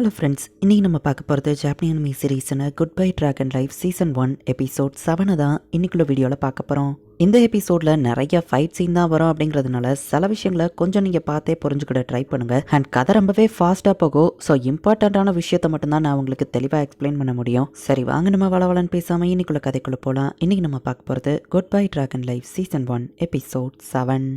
Hello friends இன்றைக்கி நம்ம பார்க்க போகிறது ஜாப்பனி anime சீரீஸான good bye dragon life season one episode செவனை தான் இன்றைக்குள்ள வீடியோவில் பார்க்க போகிறோம் இந்த எபிசோடில் நிறைய ஃபைட் சீன் தான் வரும் அப்படிங்கிறதுனால சில விஷயங்களை கொஞ்சம் நீங்கள் பார்த்தே புரிஞ்சுக்கிட ட்ரை பண்ணுங்கள் அண்ட் கதை ரொம்பவே ஃபாஸ்ட்டாக போகும். ஸோ இம்பார்ட்டண்ட்டான விஷயத்தை மட்டும்தான் நான் உங்களுக்கு தெளிவாக எக்ஸ்பிளைன் பண்ண முடியும். சரி வாங்க நம்ம வளவலன்னு பேசாமல் இன்னைக்குள்ள கதைக்குள்ளே போகலாம் இன்றைக்கி நம்ம பார்க்க போகிறது good bye dragon life season one episode seven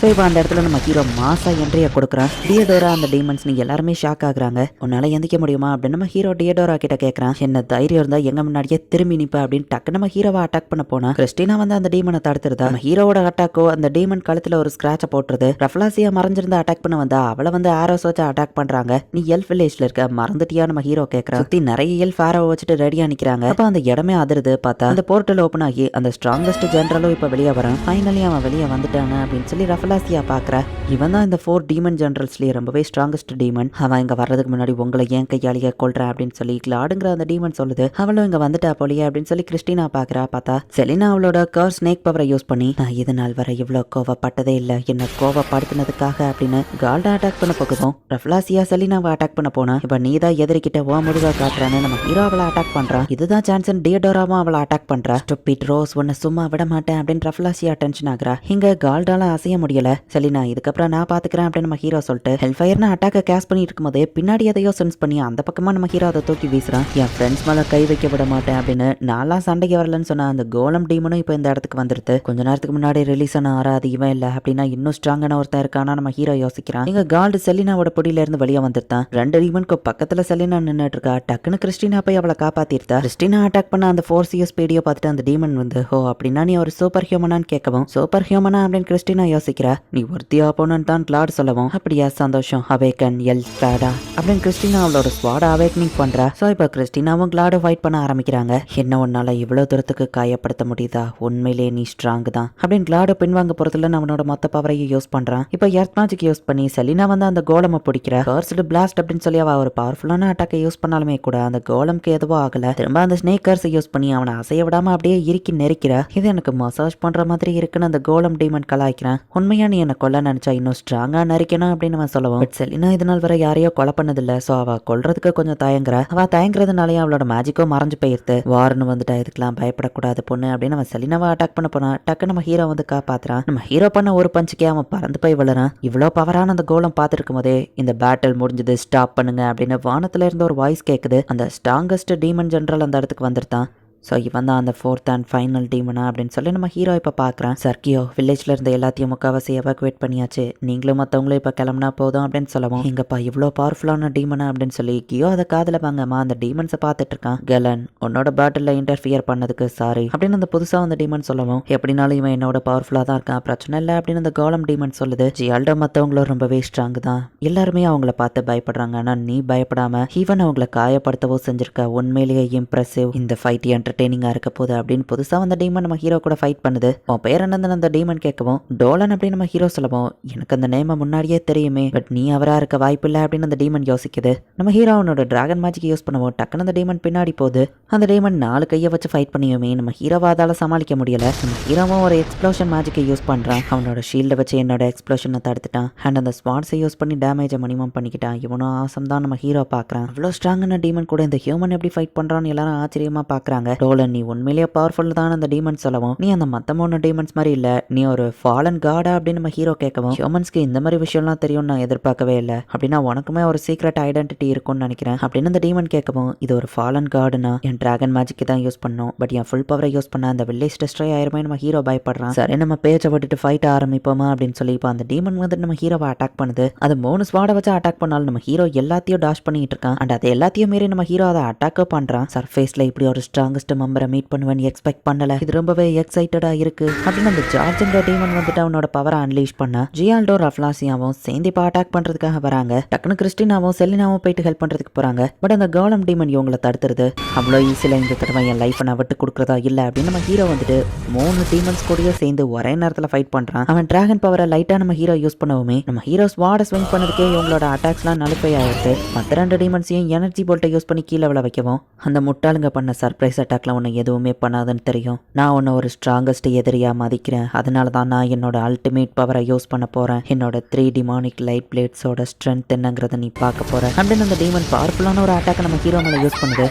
so இப்போ அந்த இடத்துல நம்ம ஹீரோ மாசா என்ட்ரியை கொடுக்குறான். டியடோரா அந்த டீமன்ஸ் நீ எல்லாருமே ஷாக் ஆகுறாங்க. உன்னால எந்திக்க முடியுமா அப்படின்னு நம்ம ஹீரோ டியடோரா கிட்ட கேட்குறான் என்ன தைரியம் இருந்தால் எங்க முன்னாடியே திரும்பி நிற்ப அப்படின்னு டக்கு நம்ம ஹீரோவை அட்டாக் பண்ண போனா கிறிஸ்டினா வந்து அந்த டீமனை தடுத்துருதா? நம்ம ஹீரோவோட அட்டாக்கோ அந்த டீமன் கழுத்தில் ஒரு ஸ்கிராச்சை போட்டுருது. ரஃப்லாசியா மறைஞ்சிருந்து அட்டாக் பண்ண வந்தா அவளை வந்து ஆரோஸ் வச்சு அட்டாக் பண்றாங்க. நீ எல் வில்லேஜ்ல இருக்க மறந்துட்டியா நம்ம ஹீரோ கேட்கறான் சுத்தி நிறைய எல் ஆரோ வச்சுட்டு ரெடியா நிக்கிறாங்க. அப்ப அந்த இடமே அதிருது பார்த்தா அந்த போர்ட்டல் ஓப்பன் ஆகி அந்த ஸ்ட்ராங்கஸ்ட் ஜென்ரலும் இப்ப வெளியே வரான். ஃபைனலி அவன் வெளியே வந்துட்டாங்க அப்படின்னு சொல்லி ரஃபலாசியா பார்க்குற. இவன் தான் இந்த ஃபோர் டீமன் ஜென்ரல்ஸ்லேயே ரொம்பவே ஸ்ட்ராங்கஸ்ட் டீமன் அவன் இங்கே வர்றதுக்கு முன்னாடி உங்களை ஏன் கையாளியை கொள்றேன் அப்படின்னு சொல்லி கிளாடுங்கிற அந்த டீமன் சொல்லுது. அவளும் இங்கே வந்துட்டா போலியே அப்படின்னு சொல்லி கிறிஸ்டினா பார்க்குறா. பார்த்தா செலினா அவளோட கர் ஸ்னேக் பவரை யூஸ் பண்ணி நான் இது நாள் வரை இவ்வளோ கோவப்பட்டதே இல்லை. என்ன கோவப்படுத்தினதுக்காக அப்படின்னு கால்டா அட்டாக் பண்ண போகுதும். ரஃப்லாசியா செலினாவை அட்டாக் பண்ண போனா இப்போ நீ தான் எதிர்கிட்ட ஓ முடிவா காட்டுறான்னு நம்ம ஹீரோ அவளை அட்டாக் பண்ணுறான் இதுதான் சான்சன் டியடோராவும் அவளை அட்டாக் பண்ணுறா ஸ்டூபிட் ரோஸ் உன்னை சும்மா விட மாட்டேன் அப்படின்னு ரஃப்லாசியா டென்ஷன் ஆகுறா. இங்கே கால்டால அசைய முடியல நான் இதுக்கப்புறம் நான் பார்த்துக்கிறேன் அப்படின்னு நம்ம ஹீரோ சொல்லிட்டு ஹெல்ஃபயர்னு அட்டாக்கை கேஸ் பண்ணிட்டு இருக்கும்போது பின்னாடி எதையோ சென்ஸ் பண்ணி அந்த பக்கமாக நம்ம ஹீரோ அதை தூக்கி வீசுறான். என் ஃப்ரெண்ட்ஸ் மேலே கை வைக்க விட மாட்டேன் அப்படின்னு நான்லாம் சண்டைக்கு வரலன்னு சொன்ன அந்த கோலம் டீமனும் இப்போ இந்த இடத்துக்கு வந்துருது. கொஞ்ச நேரத்துக்கு முன்னாடி ரிலீஸ் ஆன ஆறாது இவன் இல்லை அப்படின்னா இன்னும் ஸ்ட்ராங்கான ஒருத்தன் இருக்கானா நம்ம ஹீரோ யோசிக்கிறான். எங்க கால்டு செலினாவோட பொடியில இருந்து வெளியே வந்துருத்தான் ரெண்டு டீமனுக்கு பக்கத்துல செலினா நின்னுட்டு இருக்கா டக்குன்னு கிறிஸ்டினா போய் அவளை காப்பாத்திருத்தா கிறிஸ்டினா அட்டாக் பண்ண அந்த ஃபோர் சிஎஸ் ஸ்பீடியோ பார்த்துட்டு அந்த டீமன் வந்து ஹோ அப்படின்னா நீ ஒரு சூப்பர் ஹியூமனான்னு கேட்கவும் சூப்பர் ஹியூமனா அப்படின்னு கிறிஸ்டினா யோசிக்கிறா. நீ ஒருத்தியா போனன்னு தான் கிளாட் சொல்லவும். அப்படியா சந்தோஷம். அவேக்கன் எல் ஸ்டாடா அப்படின்னு கிறிஸ்டினா அவளோட ஸ்வாட அவேக்கனிங் பண்றா. ஸோ இப்போ கிறிஸ்டினாவும் கிளாடும் ஃபைட் பண்ண ஆரம்பிக்கிறாங்க. என்ன உன்னால இவ்வளவு தூரத்துக்கு காயப்படுத்த முடியுதா? உண்மையிலேயே நீ ஸ்ட்ராங் தான். அப்படின்னு கிளாடு பின்வாங்க போறதுல அவனோட மொத்த பவரையும் யூஸ் பண்றான். இப்போ எர்த் மேஜிக் யூஸ் பண்ணி செலினா வந்து அந்த கோலமை பிடிக்கிற. கர்ஸ்டு பிளாஸ்ட் அப்படின்னு சொல்லி அவ ஒரு பவர்ஃபுல்லான அட்டாக்கை யூஸ் பண்ணாலுமே கூட அந்த கோலம்க்கு எதுவும் ஆகல. திரும்ப அந்த ஸ்னேக் கர்ஸை யூஸ் பண்ணி அவனை அசைய விடாம அப்படியே இறுக்கி நெரிக்கிற. இது எனக்கு மசாஜ் பண்ற மாதிரி இருக்குன்னு அந்த கோலம் டீமன் கலாய்க்கிறான். உண்மையாக நீ என்னை கொல்ல நினச்சா இன்னும் ஸ்ட்ராங்காக நரிக்கணும் அப்படின்னு நம்ம சொல்லுவோம் பட் செலினா இது நாள் வரை யாரையோ கொலை பண்ணதில்ல. ஸோ அவள் கொல்றதுக்கு கொஞ்சம் தயங்குற. அவ தயங்குறதுனாலயே அவளோட மேஜிக்கோ மறைஞ்சு போயிருது. வார்னு வந்துட்டா இதுக்கெல்லாம் பயப்படக்கூடாது பொண்ணு அப்படின்னு அவன் செலினாவை அட்டாக் பண்ண போனா டக்கு நம்ம ஹீரோ வந்து காப்பாத்துறான். நம்ம ஹீரோ பண்ண ஒரு பஞ்சுக்கே அவன் பறந்து போய் விழுறான். இவ்வளோ பவரான அந்த கோலம் பார்த்துருக்கும் போதே இந்த பேட்டில் முடிஞ்சது ஸ்டாப் பண்ணுங்க அப்படின்னு வானத்துல இருந்து ஒரு வாய்ஸ் கேட்குது அந்த ஸ்ட்ராங்கஸ்ட் டீமன் ஜென்ரல் அந்த இடத்துக்கு வந்துருத்தான் ஸோ இவன் தான் அந்த ஃபோர்த் அண்ட் ஃபைனல் டீமனா அப்படின்னு சொல்லி நம்ம ஹீரோ இப்போ பார்க்குறான். சர்க்கியோ வில்லேஜ்ல இருந்த எல்லாத்தையும் முக்காவாசி எவாக்குவேட் பண்ணியாச்சு. நீங்களும் மற்றவங்களும் இப்போ கிளம்புனா போதும் அப்படின்னு சொல்லவும். எங்கப்பா இவ்வளோ பவர்ஃபுல்லான டீமனா அப்படின்னு சொல்லி கியோ அதை காதில் வாங்கம்மா அந்த டீமன்ஸை பார்த்துட்டு இருக்கான். கெலன் உன்னோட பேட்டில் இன்டர்ஃபியர் பண்ணதுக்கு சாரி அப்படின்னு அந்த புதுசாக அந்த டீமன் சொல்லவும். எப்படினாலும் இவன் என்னோட பவர்ஃபுல்லாக தான் இருக்கான். பிரச்சனை இல்லை அப்படின்னு அந்த கோலம் டீமன் சொல்லுது. ஜியால்டோ மற்றவங்களும் ரொம்பவே ஸ்ட்ராங் தான். எல்லாருமே அவங்கள பார்த்து பயப்படுறாங்க. ஆனால் நீ பயப்படாமல் ஈவன் அவங்கள காயப்படுத்தவோ செஞ்சிருக்க உண்மையிலேயே இம்ப்ரெசிவ் இந்த ஃபைட் என்டர்டெய்னிங்காக இருக்க போகுது அப்படின்னு புதுசாக அந்த டீமன் நம்ம ஹீரோ கூட ஃபைட் பண்ணுது. உன் பேர் என்னன்னு அந்த டீமன் கேட்கவும் டோலன் அப்படின்னு நம்ம ஹீரோ சொல்லவும் எனக்கு அந்த நேமை முன்னாடியே தெரியுமே பட் நீ அவராக இருக்க வாய்ப்பில்லை அப்படின்னு அந்த டீமன் யோசிக்குது. நம்ம ஹீரோ அவனோட டிராகன் மேஜிக் யூஸ் பண்ணுவோம். டக்குன்னு அந்த டீமன் பின்னாடி போகுது. அந்த டீமன் நாலு கையை வச்சு ஃபைட் பண்ணியுமே நம்ம ஹீரோவாதால சமாளிக்க முடியல. நம்ம ஹீரோவும் ஒரு எக்ஸ்ப்ளோஷன் மேஜிக்கை யூஸ் பண்ணுறான் அவனோட ஷீல்டை வச்சு என்னோட எக்ஸ்ப்ளோஷனை தடுத்துட்டான். அண்ட் அந்த ஸ்பாட்ஸை யூஸ் பண்ணி டேமேஜை மினிமம் பண்ணிக்கிட்டான். இவனும் ஆசம் தான் நம்ம ஹீரோ பார்க்குறான் அவ்வளோ ஸ்ட்ராங்கான டீமன் கூட இந்த ஹியூமன் எப்படி ஃபைட் பண்ணுறான்னு எல்லாரும் ஆச்சரியமா பார்க்குறாங்க டோலன் நீ உண்மையிலேயே பவர்ஃபுல் தான் அந்த டீமன் சொல்லவும். நீ அந்த மற்ற மூணு டீமன்ஸ் மாதிரி இல்லை. நீ ஒரு ஃபாலன் காடா அப்படின்னு நம்ம ஹீரோ கேட்கவும். ஹியூமன்ஸ்க்கு இந்த மாதிரி விஷயம்லாம் தெரியும் நான் எதிர்பார்க்கவே இல்லை. அப்படின்னா உனக்குமே ஒரு சீக்ரெட் ஐடென்டிட்டி இருக்கும்னு நினைக்கிறேன். அப்படின்னு அந்த டீமன் கேட்கவும் இது ஒரு ஃபாலன் காடுனா என் டிராகன் மேஜிக்கு தான் யூஸ் பண்ணும். பட் என் ஃபுல் பவரை யூஸ் பண்ண அந்த வில்லேஜ் டெஸ்ட்ரை ஆயிருமே நம்ம ஹீரோ பயப்படுறான். சரி நம்ம பேச்சை விட்டுட்டு ஃபைட் ஆரம்பிப்போமா அப்படின்னு சொல்லி இப்போ அந்த டீமன் வந்து நம்ம ஹீரோவை அட்டாக் பண்ணுது. அது மூணு ஸ்வாடை வச்சு அட்டாக் பண்ணாலும் நம்ம ஹீரோ எல்லாத்தையும் டாஷ் பண்ணிட்டு இருக்கான். அண்ட் அது எல்லாத்தையும் மீறி நம்ம ஹீரோ அதை அட்டாக்கோ பண்றான். சர்ஃபேஸ்ல இப்படி ஒரு ஸ்ட்ராங்கஸ்ட் மெம்பரை மீட் பண்ணுவேன் எக்ஸ்பெக்ட் பண்ணல. இது ரொம்பவே எக்ஸைட்டடா இருக்கு. அப்படின்னு அந்த ஜார்ஜ்ன்ற டீமன் வந்துட்டு அவனோட பவரை அன்லீஷ் பண்ண ஜியால்டோ ரஃப்லாசியாவும் சேர்ந்து இப்போ அட்டாக் பண்றதுக்காக வராங்க. டக்குனு கிறிஸ்டினாவும் செலினாவும் போயிட்டு ஹெல்ப் பண்றதுக்கு போறாங்க. பட் அந்த கோலம் டீமன் இவங்களை தடுத்துருது. அவ்வளோ ஈஸியில் இந்த தடவை என் லைஃப்பை நான் விட்டு கொடுக்குறதா இல்லை அப்படின்னு நம்ம ஹீரோ வந்துட்டு மூணு டீமன்ஸ் கூடயே சேர்ந்து ஒரே நேரத்தில் ஃபைட் பண்றான். அவன் டிராகன் பவரை லைட்டாக நம்ம ஹீரோ யூஸ் பண்ணவுமே நம்ம ஹீரோ ஸ்வாட ஸ்விங் பண்ணதுக்கே இவங்களோட அட்டாக்ஸ்லாம் நலுப்பை ஆயிடுது மற்ற ரெண்டு டீமன்ஸையும் எனர்ஜி போல்ட்டை யூஸ் பண்ணி கீழே விழ வைக்கவும் அந்த முட்டாளுங்க பண்ண சர்ப்ரைஸ் அட்டாக் அட்டாக்லாம் உன்னை எதுவுமே பண்ணாதுன்னு தெரியும். நான் உன்னை ஒரு ஸ்ட்ராங்கஸ்ட் எதிரியாக மதிக்கிறேன். அதனால தான் நான் என்னோட அல்டிமேட் பவரை யூஸ் பண்ண போறேன். என்னோட த்ரீ டிமானிக் லைட் பிளேட்ஸோட ஸ்ட்ரென்த் என்னங்கிறத நீ பார்க்க போகிற அப்படின்னு அந்த டீமன் பவர்ஃபுல்லான ஒரு அட்டாக்கை நம்ம ஹீரோ மேலே யூஸ் பண்ணுது.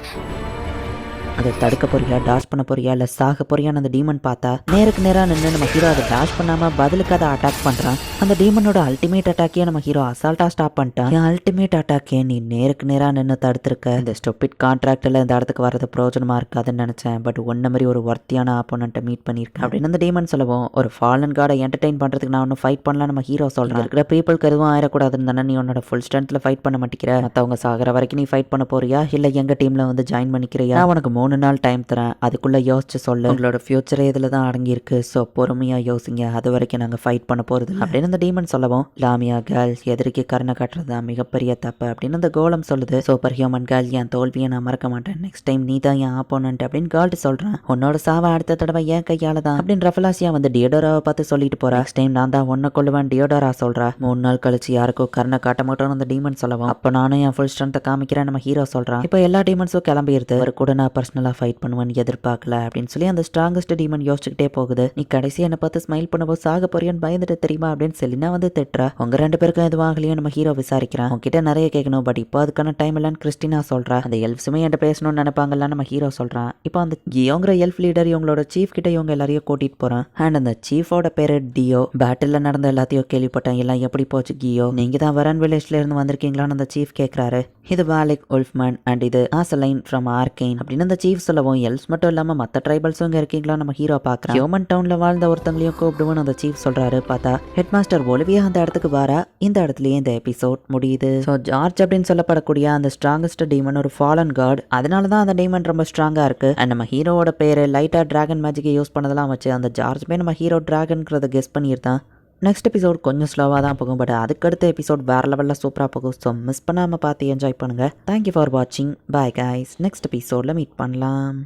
அதை தடுக்க போறியா டாஷ் பண்ண போறியா இல்லை சாக போறியான்னு அந்த டீமன் பார்த்தா நேருக்கு நேராக நின்று நம்ம ஹீரோ அதை டாஷ் பண்ணாம பதிலுக்கு அதை அட்டாக் பண்றான். அந்த டீமனோட அல்டிமேட் அட்டாக்கே நம்ம ஹீரோ அசால்ட்டா ஸ்டாப் பண்ணிட்டான். என் அல்டிமேட் அட்டாக்கே நீ நேருக்கு நேராக நின்று தடுத்திருக்க. இந்த ஸ்டொப்பிட் கான்ட்ராக்டில் இந்த இடத்துக்கு வரது பிரயோஜனமா இருக்காதுன்னு நினைச்சேன். பட் ஒன்ன மாதிரி ஒரு ஒர்த்தியான ஆப்போனண்ட்டை மீட் பண்ணியிருக்கேன். அப்படின்னு அந்த டீமன் சொல்லவும். ஒரு ஃபாலன் கார்டை என்டர்டைன் பண்றதுக்கு நான் ஒன்றும் ஃபைட் பண்ணலாம் நம்ம ஹீரோ சொல்றேன். இருக்கிற பீப்புள் எதுவும் ஆயிடக்கூடாதுன்னு தானே நீ உன்னோட ஃபுல் ஸ்ட்ரென்த்தில் ஃபைட் பண்ண மாட்டேங்கிற மற்றவங்க சாகிற வரைக்கும் நீ ஃபைட் பண்ண போறியா? இல்லை எங்க டீம்ல வந்து ஜாயின் பண்ணிக்கிறியா? உனக்கு மூணு மூணு நாள் டைம் தரேன். அதுக்குள்ளே யோசிச்சு சொல்லு. உங்களோட ஃபியூச்சரே இதில் தான் அடங்கியிருக்கு. ஸோ பொறுமையாக யோசிங்க. அது வரைக்கும் நாங்கள் ஃபைட் பண்ண போகிறது அப்படின்னு அந்த டீமன் சொல்லவும் லாமியா கேர்ள் எதிரிக்கு கருணை காட்டுறது தான் மிகப்பெரிய தப்பு. அப்படின்னு அந்த கோலம் சொல்லுது. சூப்பர் ஹியூமன் கேர்ள் என் தோல்வியை நான் மறக்க மாட்டேன். நெக்ஸ்ட் டைம் நீ தான் என் ஆப்போனன்ட் அப்படின்னு கால்ட்டு சொல்கிறேன் உன்னோட சாவை அடுத்த தடவை ஏன் கையால் தான். அப்படின்னு ரஃபலாசியா வந்து டியோடோராவை பார்த்து சொல்லிட்டு போறா. நெக்ஸ்ட் டைம் நான் தான் ஒன்ன கொள்ளுவேன் டியோடோரா சொல்றா. மூணு நாள் கழிச்சு யாருக்கும் கருணை காட்ட மாட்டோம்னு அந்த டீமன் சொல்லவும். அப்போ நானும் என் ஃபுல் ஸ்ட்ரென்த்தை காமிக்கிறேன் நம்ம ஹீரோ சொல்றான். இப்போ எல்லா டீமன்ஸும் கிளம்பிடுது. ஒரு கூட நான் நல்லா ஃபைட் பண்ணுவேன்னு எதிர்பார்க்கல அப்படின்னு சொல்லி அந்த ஸ்ட்ராங்கஸ்ட் டீமன் யோசிச்சுக்கிட்டே போகுது. நீ கடைசி என்னை பார்த்து ஸ்மைல் பண்ணும்போது சாக போறியான்னு பயந்துட்டு தெரியுமா அப்படின்னு செலினா வந்து திட்டுறா. உங்க ரெண்டு பேருக்கும் எதுவும் ஆகலையும் நம்ம ஹீரோ விசாரிக்கிறான் உங்ககிட்ட நிறைய கேட்கணும் பட் இப்போ அதுக்கான டைம் இல்லைன்னு கிறிஸ்டினா சொல்றா. அந்த எல்ஃப்ஸுமே என்கிட்ட பேசணும்னு நினைப்பாங்கல்ல நம்ம ஹீரோ சொல்றான் இப்போ அந்த கியோங்கிற எல்ஃப் லீடர் இவங்களோட சீஃப் கிட்ட இவங்க எல்லாரையும் கூட்டிட்டு போறான். அண்ட் அந்த சீஃபோட பேரு டியோ பேட்டில் நடந்த எல்லாத்தையும் கேள்விப்பட்டேன். எல்லாம் எப்படி போச்சு கியோ நீங்க தான் வரன் வில்லேஜ்ல இருந்து வந்திருக்கீங்களான்னு அந்த சீஃப் கேட்கறாரு இது வாலிக் உல்ஃப்மேன் அண்ட் இது ஆசலைன் ஃப்ரம் ஆர்கெயின் அப்படின்னு அந்த சீஃப் சொல்லவும் எல்ஸ் மட்டும் இல்லாமல் மற்ற ட்ரைபல்ஸும் இங்கே இருக்கீங்களா? நம்ம ஹீரோ பார்க்குறோம் ஹியூமன் டவுனில் வாழ்ந்த ஒருத்தங்களையும் கூப்பிடுவோன்னு அந்த சீஃப் சொல்கிறாரு பார்த்தா ஹெட் மாஸ்டர் ஒலிவியா அந்த இடத்துக்கு வாரா? இந்த இடத்துலயே இந்த எபிசோட் முடியுது. ஸோ ஜார்ஜ் அப்படின்னு சொல்லப்படக்கூடிய அந்த ஸ்ட்ராங்கஸ்ட் டீமன் ஒரு ஃபாலன் கார்டு அதனால தான் அந்த டீமன் ரொம்ப ஸ்ட்ராங்காக இருக்கு. அண்ட் நம்ம ஹீரோவோட பேர் லைட்டாக ட்ராகன் மேஜிக்கை யூஸ் பண்ணதெல்லாம் வச்சு அந்த ஜார்ஜ்மே நம்ம ஹீரோ ட்ராகன்கிறத கெஸ் பண்ணியிருந்தான். நெக்ஸ்ட் எபிசோட் கொஞ்சம் ஸ்லோவாக தான் போகும் பட் அதுக்கடுத்த எபிசோட் வேறு லெவலில் சூப்பராக போகும் ஸோ மிஸ் பண்ணாமல் பார்த்து என்ஜாய் பண்ணுங்கள் தேங்க்யூ ஃபார் வாட்சிங் பாய் கைஸ் நெக்ஸ்ட் எபிசோடில் மீட் பண்ணலாம்.